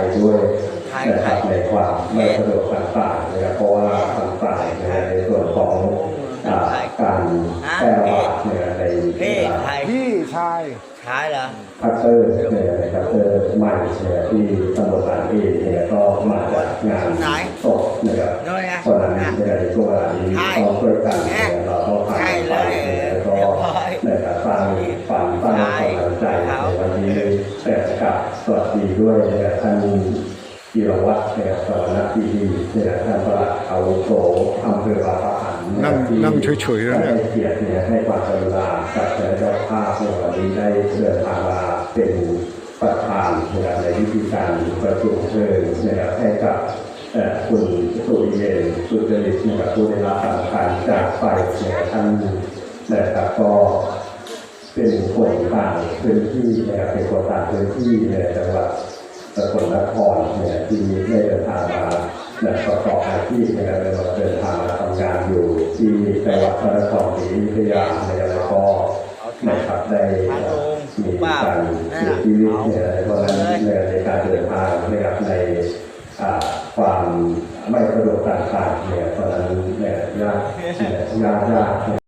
ภัยด้วยนะครับในความไม่สะดวกต่างๆนะครับเพราะว่าต่างๆในส่วนของอ่าการแพร่ระบาดเนี่ยในพี่ใครพี่ชายชายเหรอพัตเตอร์เนี่ยนะครับเตอร์ใหม่เนี่ยที่ตำรวจสารเองเนี่ยก็มาจากงานศพนะครับน้อยนะตอนนั้นเนี่ยในช่วงเวลานี้ก็ช่วยกันเนี่ยเราก็ผ่าน สวัสดีด้วยนะครับท่านจิรวัตรนะครับสวัสดีดีนะครับท่านประหลัดอาวุโสอำเภอบางปะหันนั่งนั่งเฉยๆแล้วเนี่ยให้เกียรติเนี่ยให้ความกรุณากับคณะเจ้าภาพในวันนี้ได้เดินทางมาเป็นประธานนะครับในวิธีการประชุมเชิญนะครับให้กับเอ่อคุณสุริเยนสุจริตนะครับผู้ได้รับสำคัญจากไปเนี่ยท่านนะครับก็ เป็นคนต่างพื้นที่นะครับเป็นคนต่างพื้นที่ในจังหวัดสกลนครเนี่ยที่ได้เดินทางมาและประกอบอาชีพนะครับในวันเดินทางมาทำงานอยู่ ที่จังหวัดพระนครศรีอยุธยานะครับแล้วก็นะครับได้มีการเสียชีวิตเนี่ยเพราะฉะนั้นในการเดินทางนะครับในความไม่สะดวกต่างๆเนี่ยตอนนั้นเนี่ยยากยากยาก